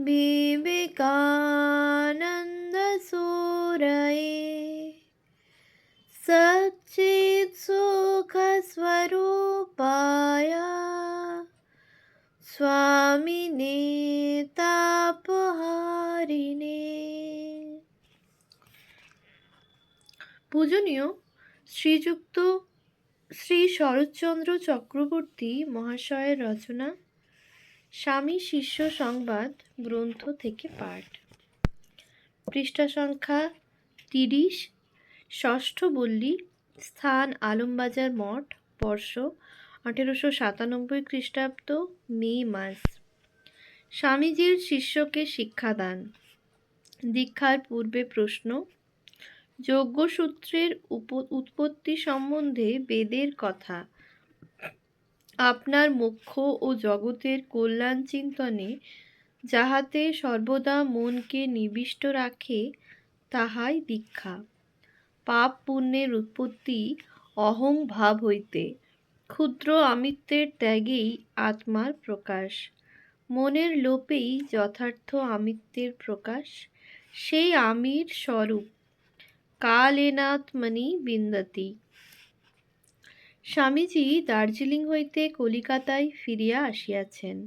विवेकानन्दसूरये सच्चित्सुखस्वरूपाय स्वामिने তাপহারিণে পূজনীয় শ্রীযুক্ত শ্রী শরৎচন্দ্র চক্রবর্তী মহাশয়ের রচনা স্বামী শিষ্য সংবাদ গ্রন্থ থেকে পাঠ। পৃষ্ঠা সংখ্যা তিরিশ। ষষ্ঠ বল্লী, স্থান আলমবাজার মঠ, বর্ষ আঠেরোশো সাতানব্বই খ্রিস্টাব্দ, মে মাস। স্বামীজির শিষ্যকে শিক্ষাদান। দীক্ষার পূর্বে প্রশ্ন, যজ্ঞসূত্রের উৎপত্তি সম্বন্ধে বেদের কথা। আপনার মোক্ষ ও জগতের কল্যাণ চিন্তনে যাহাতে সর্বদা মনকে নিবিষ্ট রাখে, তাহাই দীক্ষা। পাপ পুণ্যের উৎপত্তি অহং ভাব হইতে, ক্ষুদ্র আমিত্বের ত্যাগেই আত্মার প্রকাশ। মনের লোপেই যথার্থ আমিত্বের প্রকাশ, সেই আমির স্বরূপ। কালেনাত্মনি বিন্দতি। স্বামীজি দার্জিলিং হইতে কলিকাতায় ফিরিয়া আসিয়াছেন।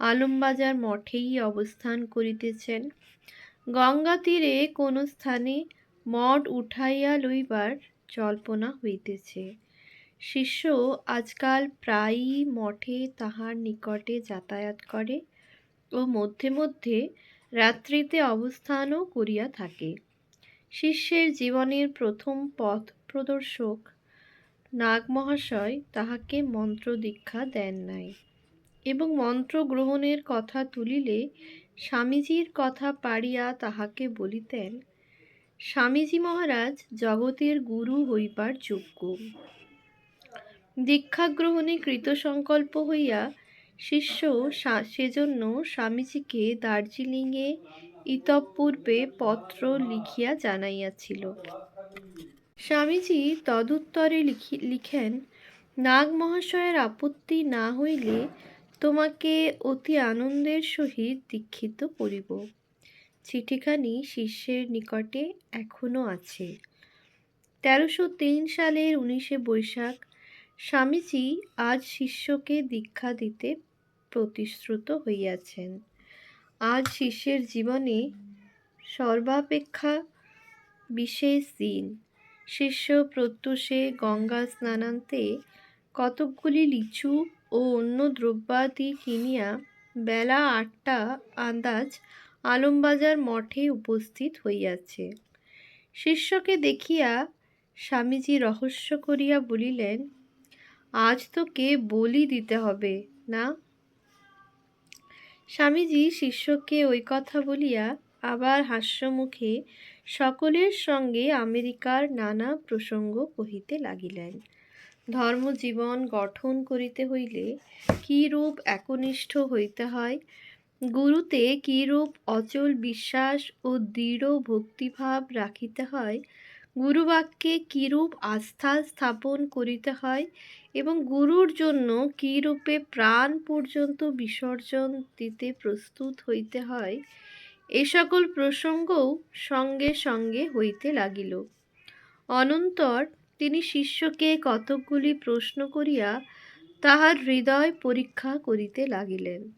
আলমবাজার মঠেই অবস্থান করিতেছেন। গঙ্গা তীরে কোনো স্থানে মঠ উঠাইয়া লইবার জল্পনা হইতেছে। শিষ্য আজকাল প্রায়ই মঠে তাহার নিকটে যাতায়াত করে ও মধ্যে মধ্যে রাত্রিতে অবস্থানও করিয়া থাকে। শিষ্যের জীবনের প্রথম পথ প্রদর্শক নাগ মহাশয় তাহাকে মন্ত্র দীক্ষা দেন নাই এবং মন্ত্র গ্রহণের কথা তুলিলে স্বামীজির কথা পাড়িয়া তাহাকে বলিতেন, স্বামীজি মহারাজ, জগতের গুরু হইবার যোগ্য। দীক্ষা গ্রহণে কৃতসংকল্প হইয়া শিষ্য সেজন্য স্বামীজিকে দার্জিলিংয়ে ইতঃপূর্বে পত্র লিখিয়া জানাইয়াছিল। স্বামীজি তদুত্তরে লিখি, লিখেন নাগ মহাশয়ের আপত্তি না হইলে তোমাকে অতি আনন্দের সহিত দীক্ষিত করিব। চিঠিখানি শিষ্যের নিকটে এখনও আছে। তেরোশো তিন সালের উনিশে বৈশাখ স্বামীজি আজ শিষ্যকে দীক্ষা দিতে প্রতিশ্রুত হইয়াছেন। আজ শিষ্যের জীবনে সর্বাপেক্ষা বিশেষ দিন। শিষ্য প্রত্যুষে গঙ্গা স্নানান্তে কতকগুলি লিচু ও অন্য দ্রব্যাদি কিনিয়া বেলা আটটা আন্দাজ আলমবাজার মঠে উপস্থিত হইয়াছে। শিষ্যকে দেখিয়া স্বামীজি রহস্য করিয়া বলিলেন, আজ তোকে বলি দিতে হবে, না? স্বামীজি শিষ্যকে ওই কথা বলিয়া আবার হাস্যমুখে সকলের সঙ্গে আমেরিকার নানা প্রসঙ্গ কহিতে লাগিলেন। ধর্মজীবন গঠন করিতে হইলে কী রূপ একনিষ্ঠ হইতে হয়? গুরুতে কীরূপ অচল বিশ্বাস ও দৃঢ় ভক্তিভাব রাখিতে হয়? গুরুবাক্যে কীরূপ আস্থা স্থাপন করিতে হয়? এবং গুরুর জন্য কীরূপে প্রাণ পর্যন্ত বিসর্জন দিতে প্রস্তুত হইতে হয়? এ সকল প্রসঙ্গও সঙ্গে সঙ্গে হইতে লাগিল। অনন্তর তিনি শিষ্যকে কতকগুলি প্রশ্ন করিয়া তাহার হৃদয় পরীক্ষা করিতে লাগিলেন।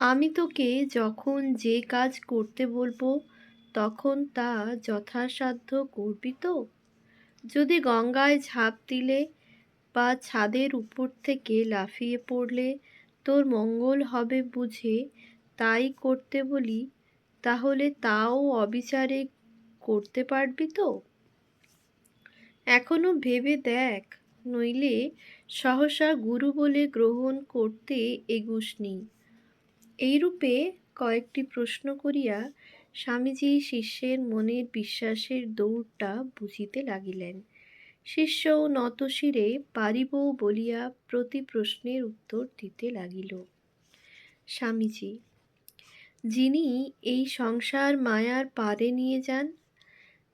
আমি তোকে যখন যে কাজ করতে বলব, তখন তা যথাসাধ্য করবি তো? যদি গঙ্গায় ঝাঁপ দিলে বা ছাদের উপর থেকে লাফিয়ে পড়লে তোর মঙ্গল হবে বুঝে তাই করতে বলি, তাহলে তাও অবিচারে করতে পারবি তো? এখনও ভেবে দেখ, নইলে সহসা গুরু বলে গ্রহণ করতে এগুসনি এইরূপে কয়েকটি প্রশ্ন করিয়া স্বামীজি শিষ্যের মনের বিশ্বাসের দৌড়টা বুঝিতে লাগিলেন। শিষ্য নতশিরে পারিব বলিয়া প্রতি প্রশ্নের উত্তর দিতে লাগিল। স্বামীজি যিনি এই সংসার মায়ার পারে নিয়ে যান,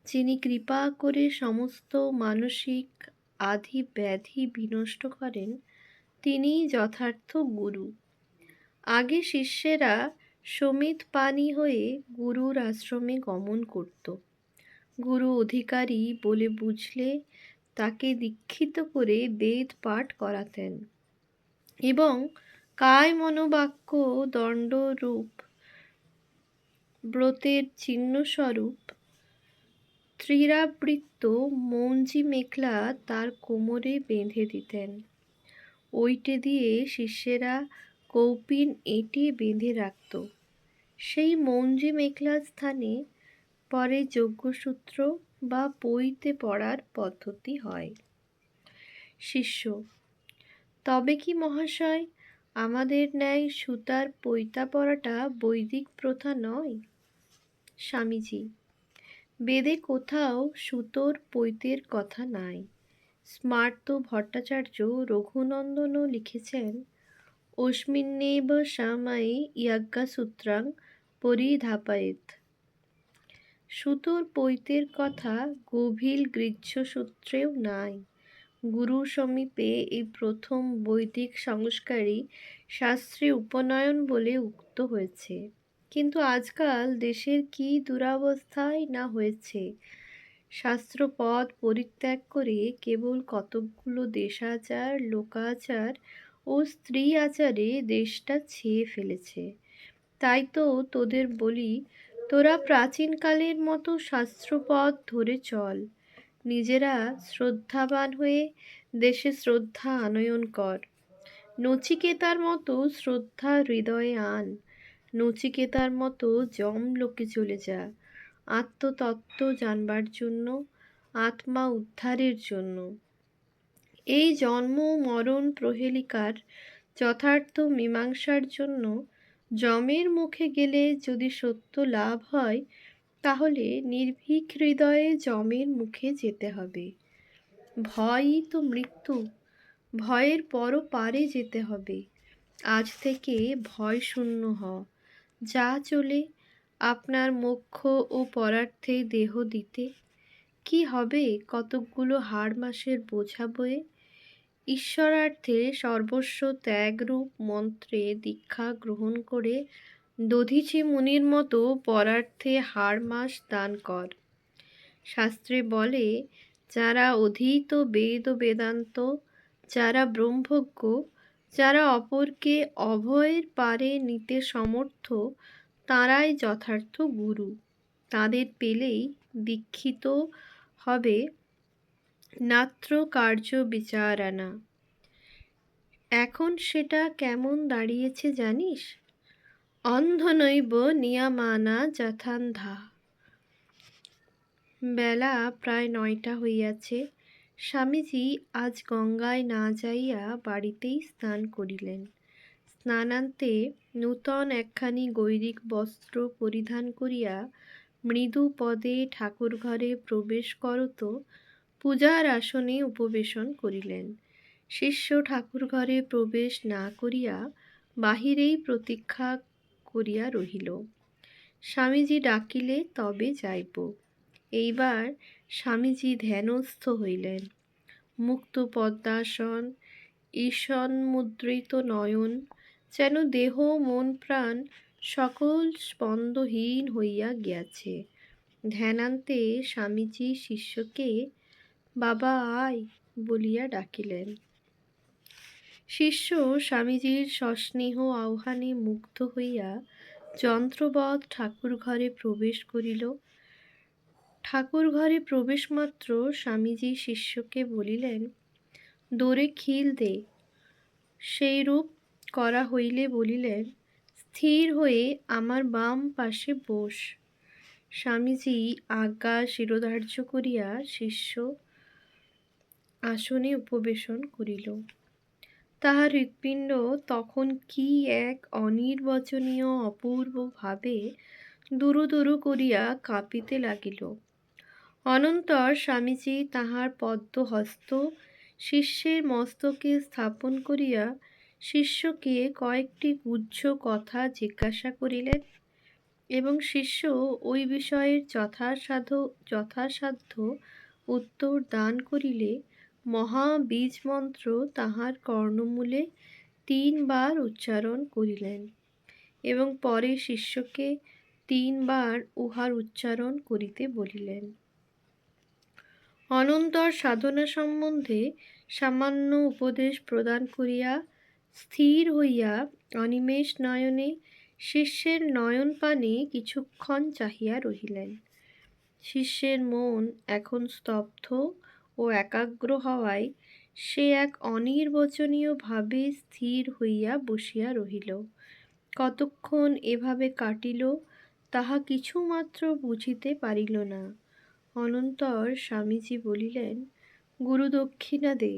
যিনি কৃপা করে সমস্ত মানসিক আধি ব্যাধি বিনষ্ট করেন তিনি যথার্থ গুরু। আগে শিষ্যেরা সমিত পানি হয়ে গুরুর আশ্রমে গমন করত। গুরু অধিকারী বলে বুঝলে তাকে দীক্ষিত করে বেদ পাঠ করাতেন। এবং কায় মনোবাক্য দণ্ডরূপ ব্রতের চিহ্নস্বরূপ ত্রিরাবৃত্ত মঞ্জি মেখলা তার কোমরে বেঁধে দিতেন। ওইটে দিয়ে শিষ্যেরা কৌপিন এঁটে বেঁধে রাখত। সেই মঞ্জি মেখলার স্থানে পরে যজ্ঞসূত্র বা পইতে পড়ার পদ্ধতি হয়। শিষ্য, তবে কি মহাশয়, আমাদের ন্যায় সুতার পৈতা পরাটা বৈদিক প্রথা নয়? স্বামীজি। বেদে কোথাও সুতোর পৈতের কথা নাই। স্মার্ত ভট্টাচার্য রঘুনন্দনও লিখেছেন, অস্মিন্নেব শ্যামাই ইয়াজ্ঞাসূত্রাং পরিধাপায়েত। সুতোর পৈতের কথা গভীর গ্রীষ্মসূত্রেও নাই। গুরু সমীপে এই প্রথম বৈদিক সংস্কারই শাস্ত্রে উপনয়ন বলে উক্ত হয়েছে। কিন্তু আজকাল দেশের কি দুরাবস্থায় না হয়েছে। শাস্ত্রপদ পরিত্যাগ করে কেবল কতকগুলো দেশাচার, লোকাচার ও স্ত্রী আচারে দেশটা ছেয়ে ফেলেছে। তাই তো তোদের বলি, তোরা প্রাচীনকালের মতো শাস্ত্রপদ ধরে চল। নিজেরা শ্রদ্ধাবান হয়ে দেশে শ্রদ্ধা আনয়ন কর। নচিকেতার মতো শ্রদ্ধা হৃদয়ে আন। নচিকেতার মতো জম লোকে চলে যা। আত্মতত্ত্ব জানবার জন্য, আত্মা উদ্ধারের জন্য। এই জন্ম মরণ প্রহেলিকার যথার্থ মীমাংসার জন্য যমের মুখে গেলে যদি সত্য লাভ হয়, তাহলে নির্ভীক হৃদয়ে যমের মুখে যেতে হবে। ভয়ই তো মৃত্যু, ভয়ের পরও পারে যেতে হবে। আজ থেকে ভয় শূন্য হ। যা চলে আপনার মোক্ষ ও পরার্থে দেহ দিতে। কি হবে কতকগুলো হাড় মাসের বোঝা বয়ে? ঈশ্বরার্থে সর্বস্ব ত্যাগরূপ মন্ত্রে দীক্ষা গ্রহণ করে দধিচি মুনির মতো পরার্থে হাড় মাস দান কর। শাস্ত্রে বলে, যারা অধীত বেদ বেদান্ত, যারা ব্রহ্মজ্ঞ যারা অপরকে অভয়ের পারে নিতে সমর্থ, তাঁরাই যথার্থ গুরু। তাদের পেলেই দীক্ষিত হবে নাত্র কার্য বিচারানা এখন সেটা কেমন দাঁড়িয়েছে জানিস? অন্ধনৈব নিয়ামানা যথান্ধা বেলা প্রায় নয়টা হইয়াছে। স্বামীজি আজ গঙ্গায় না যাইয়া বাড়িতেই স্নান করিলেন। স্নানান্তে নূতন একখানি গৈরিক বস্ত্র পরিধান করিয়া মৃদু পদে ঠাকুর ঘরে প্রবেশ করত, পূজার আসনে উপবেশন করিলেন। শিষ্য ঠাকুর ঘরে প্রবেশ না করিয়া বাহিরেই প্রতীক্ষা করিয়া রহিল। স্বামীজি ডাকিলে, তবে যাইব। এইবার স্বামীজি ধ্যানস্থ হইলেন। মুক্ত পদ্মাসন ঈশন মুদ্রিত নয়ন, যেন দেহ, মন, প্রাণ সকল স্পন্দহীন হইয়া গিয়াছে। ধ্যানান্তে স্বামীজি শিষ্যকে, বাবা, আয়! বলিয়া ডাকিলেন। শিষ্য স্বামীজির সস্নেহ আহ্বানে মুগ্ধ হইয়া যন্ত্রবৎ ঠাকুর ঘরে প্রবেশ করিল। ঠাকুর ঘরে প্রবেশ মাত্র স্বামীজি শিষ্যকে বলিলেন, দোরে খিল দে। সেই রূপ করা হইলে বলিলেন, স্থির হয়ে আমার বাম পাশে বস। স্বামীজি আজ্ঞা শিরোধার্য করিয়া শিষ্য আসনে উপবেশন করিল। তাহার হৃৎপিণ্ড তখন কি এক অনির্বচনীয় অপূর্বভাবে দুরু দুরু করিয়া কাঁপিতে লাগিল। অনন্তর স্বামীজি তাহার পদ্মহস্ত শিষ্যের মস্তকে স্থাপন করিয়া শিষ্যকে কয়েকটি গুচ্ছ কথা জিজ্ঞাসা করিলেন এবং শিষ্য ওই বিষয়ের যথাসাধ্য যথাসাধ্য উত্তর দান করিলে মহাবীজ মন্ত্র তাহার কর্ণমূলে তিনবার উচ্চারণ করিলেন এবং পরে শিষ্যকে তিনবার উহার উচ্চারণ করিতে বলিলেন। অনন্তর সাধনা সম্বন্ধে সামান্য উপদেশ প্রদান করিয়া স্থির হইয়া অনিমেষ নয়নে শিষ্যের নয়ন পানে কিছুক্ষণ চাহিয়া রহিলেন। শিষ্যের মন এখন স্তব্ধ ও একাগ্র হওয়ায় সে এক অনির্বচনীয় ভাবে স্থির হইয়া বসিয়া রহিল। কতক্ষণ এভাবে কাটিল, তাহা কিছুমাত্র বুঝিতে পারিল না। অনন্তর স্বামীজি বলিলেন, গুরু দক্ষিণা দে।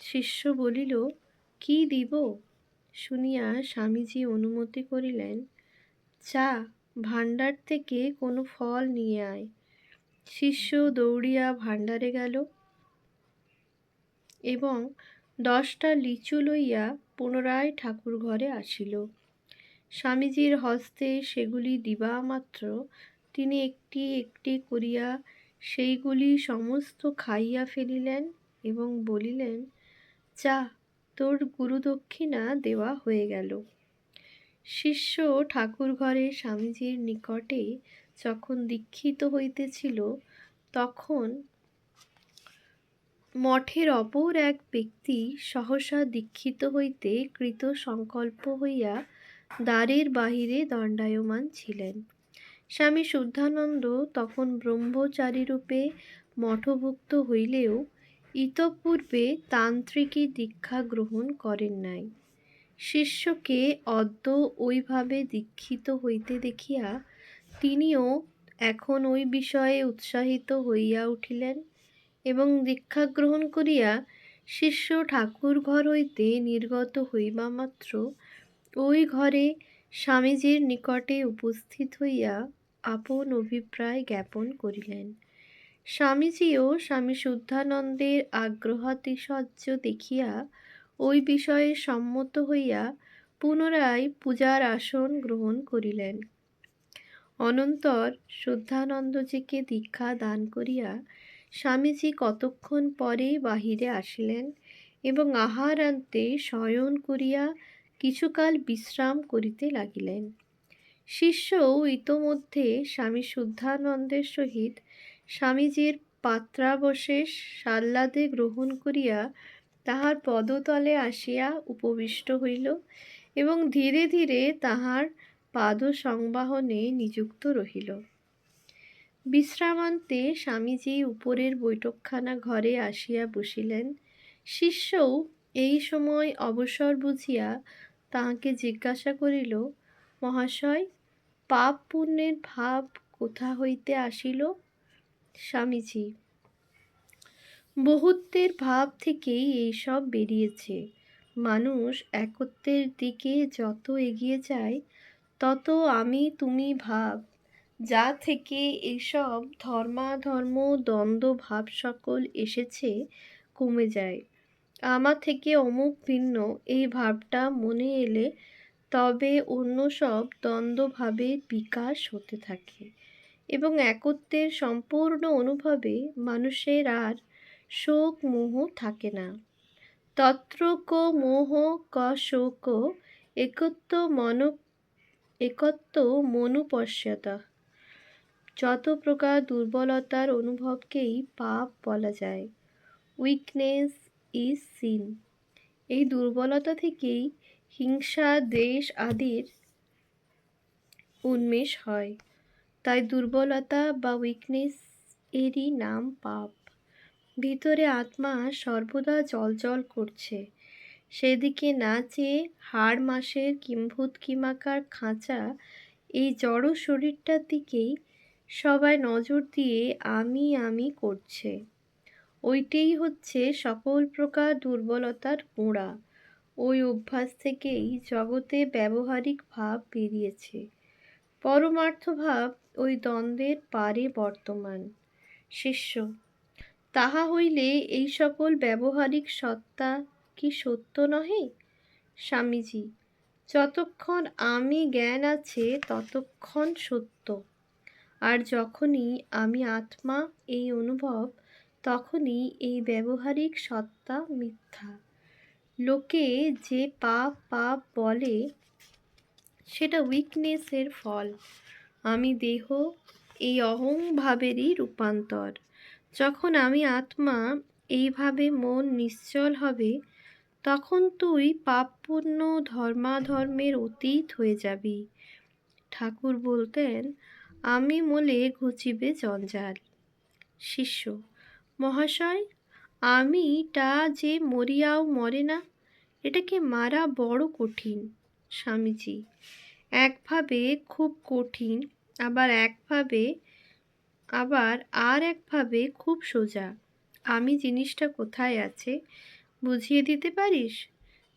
শিষ্য বলিল, কি দিব? শুনিয়া স্বামীজি অনুমতি করিলেন, চা, ভাণ্ডার থেকে কোনো ফল নিয়ে আয়। শিষ্য দৌড়িয়া ভাণ্ডারে গেল এবং দশটা লিচু লইয়া পুনরায় ঠাকুর ঘরে আসিল। স্বামীজির হস্তে সেগুলি দিবা মাত্র তিনি একটি একটি করিয়া সেইগুলি সমস্ত খাইয়া ফেলিলেন এবং বলিলেন চা তোর গুরুদক্ষিণা দেওয়া হয়ে গেল। শিষ্য ঠাকুর ঘরে স্বামীজির নিকটে যখন দীক্ষিত হইতেছিল, তখন মঠের অপর এক ব্যক্তি সহসা দীক্ষিত হইতে কৃত সংকল্প হইয়া দ্বারের বাহিরে দণ্ডায়মান ছিলেন। স্বামী শুদ্ধানন্দ তখন ব্রহ্মচারীরূপে মঠভুক্ত হইলেও ইতপূর্বে তান্ত্রিকী দীক্ষা গ্রহণ করেন নাই। শিষ্যকে অদ্য ওইভাবে দীক্ষিত হইতে দেখিয়া তিনিও এখন ওই বিষয়ে উৎসাহিত হইয়া উঠিলেন এবং দীক্ষা গ্রহণ করিয়া শিষ্য ঠাকুর ঘর হইতে নির্গত হইবা মাত্র, ওই ঘরে স্বামীজির নিকটে উপস্থিত হইয়া আপন অভিপ্রায় জ্ঞাপন করিলেন। স্বামীজিও স্বামী শুদ্ধানন্দের আগ্রহাতিশয্য দেখিয়া ওই বিষয়ে সম্মত হইয়া পুনরায় পূজার আসন গ্রহণ করিলেন। অনন্তর শুদ্ধানন্দজিকে দীক্ষা দান করিয়া স্বামীজি কতক্ষণ পরে বাহিরে আসিলেন এবং আহারান্তে শয়ন করিয়া কিছুকাল বিশ্রাম করিতে লাগিলেন। শিষ্যও ইতোমধ্যে স্বামী শুদ্ধানন্দের সহিত স্বামীজির পাত্রাবশেষ সাল্লাদে গ্রহণ করিয়া তাহার পদতলে আসিয়া উপবিষ্ট হইল এবং ধীরে ধীরে তাহার পাদ সংবাহনে নিযুক্ত রহিল। বিশ্রামান্তে স্বামীজি উপরের বৈঠকখানা ঘরে আসিয়া বসিলেন। শিষ্যও এই সময় অবসর বুঝিয়া তাহাকে জিজ্ঞাসা করিল, মহাশয় পাপ পুণ্যের ভাব কোথা হইতে আসিল? স্বামীজি, বহুত্বের ভাব থেকেই এইসব বেরিয়েছে। মানুষ একত্বের দিকে যত এগিয়ে যায়, তত আমি তুমি ভাব। যা থেকে এইসব ধর্মাধর্ম, দ্বন্দ্ব, ভাব সকল এসেছে, কমে যায়। আমার থেকে অমুক ভিন্ন, এই ভাবটা মনে এলে তবে অন্য সব দ্বন্দ্বভাবে বিকাশ হতে থাকে এবং একত্বের সম্পূর্ণ অনুভবে মানুষের আর শোক মোহ থাকে না। তত্র ক মোহ ক শোক একত্ব মন, একত্ব মনুপশ্যতা। যত প্রকার দুর্বলতার অনুভবকেই পাপ বলা যায়। Weakness is sin. এই দুর্বলতা থেকেই হিংসা দ্বেষ আদির উন্মেষ হয়। তাই দুর্বলতা বা উইকনেস এরই নাম পাপ। ভিতরে আত্মা সর্বদা জল করছে। সেদিকে না চেয়ে হাড় মাসের কিম্ভূত কিমাকার খাঁচা এই জড় শরীরটার দিকেই সবাই নজর দিয়ে আমি আমি করছে। ওইটাই হচ্ছে সকল প্রকার দুর্বলতার গোড়া। ওই অভ্যাস থেকেই জগতে ব্যবহারিক ভাব বেরিয়েছে। পরমার্থ ভাব ওই দ্বন্দ্বের পারে বর্তমান। শিষ্য, তাহা হইলে এই সকল ব্যবহারিক সত্তা কি সত্য নহে? স্বামীজি, যতক্ষণ আমি জ্ঞান আছে, ততক্ষণ সত্য। আর যখনই আমি আত্মা এই অনুভব, তখনই এই ব্যবহারিক সত্তা মিথ্যা। লোকে যে পাপ পাপ বলে, সেটা উইকনেসের ফল। আমি দেহ এই অহংভাবেরই রূপান্তর। যখন আমি আত্মা এইভাবে মন নিশ্চল হবে, তখন তুই পাপপূর্ণ ধর্মাধর্মের অতীত হয়ে যাবি। ঠাকুর বলতেন, আমি মোলে ঘুচিবে জঞ্জাল। শিষ্য, মহাশয় আমিটা যে মরিয়াও মরে না এটাকে মারা বড় কঠিন, স্বামীজি। একভাবে খুব কঠিন, আবার একভাবে, আবার আর একভাবে খুব সোজা। আমি জিনিসটা কোথায় আছে, বুঝিয়ে দিতে পারিস?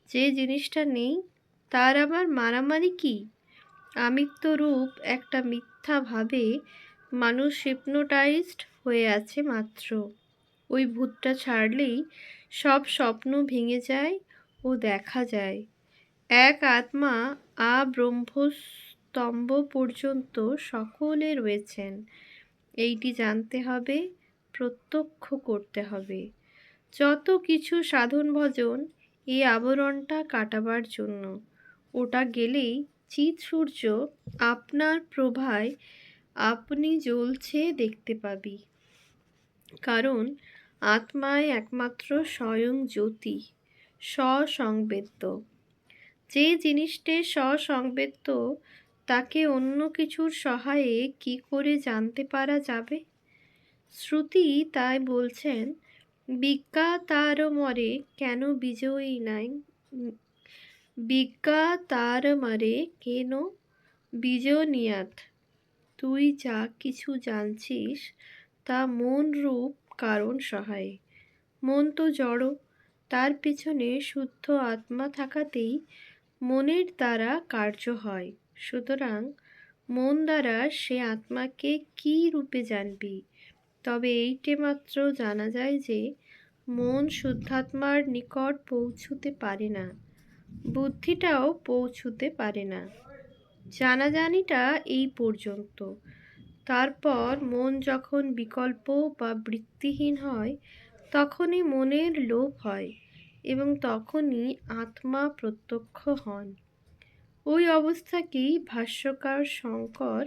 যে জিনিসটা নেই, তার আবার মারামারি কি? আমিত্ব রূপ একটা মিথ্যা ভাবে মানুষ হিপনোটাইজড হয়ে আছে মাত্র। ওই ভূতটা ছাড়লেই সব স্বপ্ন ভেঙে যায় ও দেখা যায়। এক আত্মা আ ব্রহ্মস্তম্ভ পর্যন্ত সকলে রয়েছেন। এইটি জানতে হবে, প্রত্যক্ষ করতে হবে। যত কিছু সাধন ভজন, এই আবরণটা কাটাবার জন্য। ওটা গেলেই চিত সূর্য আপনার প্রভায় আপনি জ্বলছে দেখতে পাবি। কারণ আত্মায় একমাত্র স্বয়ং জ্যোতি। স্বসংবেদ্য। যে জিনিসটি স্বসংবেদ্য, তাকে অন্য কিছুর সহায়ে কি করে জানতে পারা যাবে? শ্রুতি তাই বলছেন, বিজ্ঞা তার মরে কেন বিজয়ী নাই? বিজ্ঞা তার মারে কেন বিজনিয়াত? তুই যা কিছু জানছিস, তা মন রূপ কারণ সহায়ে। মন তো জড় তার পিছনে শুদ্ধ আত্মা থাকাতেই মনের দ্বারা কার্য হয়। সুতরাং মন দ্বারা সে আত্মাকে কি রূপে জানবি? তবে এইটে মাত্র জানা যায় যে মন শুদ্ধাত্মার নিকট পৌঁছুতে পারে না। বুদ্ধিটাও পৌঁছুতে পারে না। জানাজানিটা এই পর্যন্ত। তারপর মন যখন বিকল্প বা বৃত্তিহীন হয়, তখনই মনের লোভ হয়। এবং তখনই আত্মা প্রত্যক্ষ হন। ওই অবস্থাকেই ভাষ্যকার শঙ্কর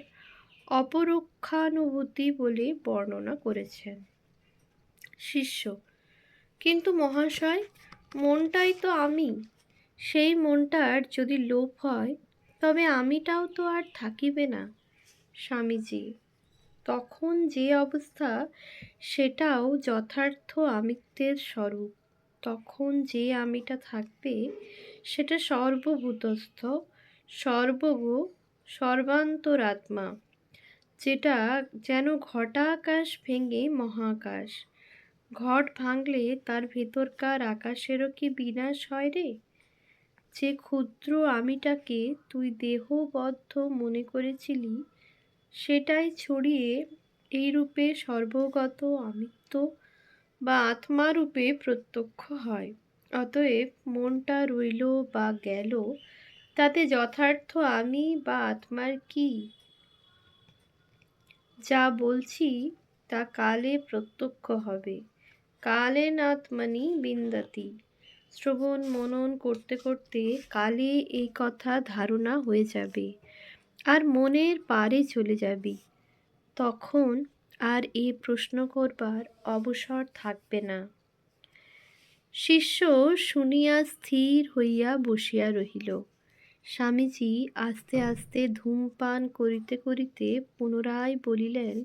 অপরক্ষানুভূতি বলে বর্ণনা করেছেন। শিষ্য, কিন্তু মহাশয়, মনটাই তো আমি। সেই মনটার যদি লোপ হয়, তবে আমিটাও তো আর থাকিবে না। স্বামীজি, তখন যে অবস্থা, সেটাও যথার্থ আমিত্বের স্বরূপ। তখন যে আমিটা থাকবে, সেটা সর্বভূতস্থ, সর্বগ, সর্বান্তরাত্মা, যেটা যেন ঘটাকাশ ভেঙে মহাকাশ। ঘট ভাঙলে তার ভেতরকার আকাশেরও কি বিনাশ হয় রে? যে ক্ষুদ্র আমিটাকে তুই দেহবদ্ধ মনে করেছিলি, সেটাই ছড়িয়ে এই রূপে সর্বগত আমিত্ব বা আত্মারূপে প্রত্যক্ষ হয়। অতএব মনটা রইল বা গেল, তাতে যথার্থ আমি বা আত্মার কি? যা বলছি তা কালে প্রত্যক্ষ হবে। কালে নাত্মানি বিন্দাতি। শ্রবণ মনন করতে করতে কালে এই কথা ধারণা হয়ে যাবে। আর মনের পারে চলে যাবি। তখন আর এ প্রশ্ন করবার অবসর থাকবে না। শিষ্য শুনিয়া স্থির হইয়া বসিয়া রহিল। স্বামীজি আস্তে আস্তে ধূমপান করিতে করিতে পুনরায় বলিলেন,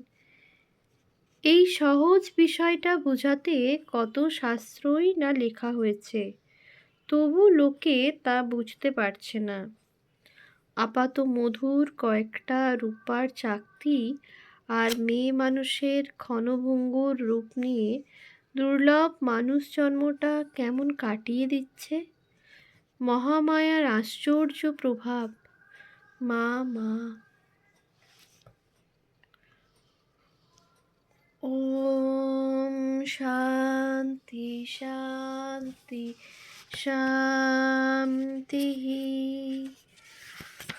এই সহজ বিষয়টা বোঝাতে কত শাস্ত্রই না লেখা হয়েছে। তবু লোকে তা বুঝতে পারছে না। আপাত মধুর কয়েকটা রূপার চাকতি আর মেয়ে মানুষের ক্ষণভঙ্গুর রূপ নিয়ে দুর্লভ মানুষ জন্মটা কেমন কাটিয়ে দিচ্ছে? মহামায়ার আশ্চর্য প্রভাব। মা মা। ওম শান্তি শান্তি শান্তি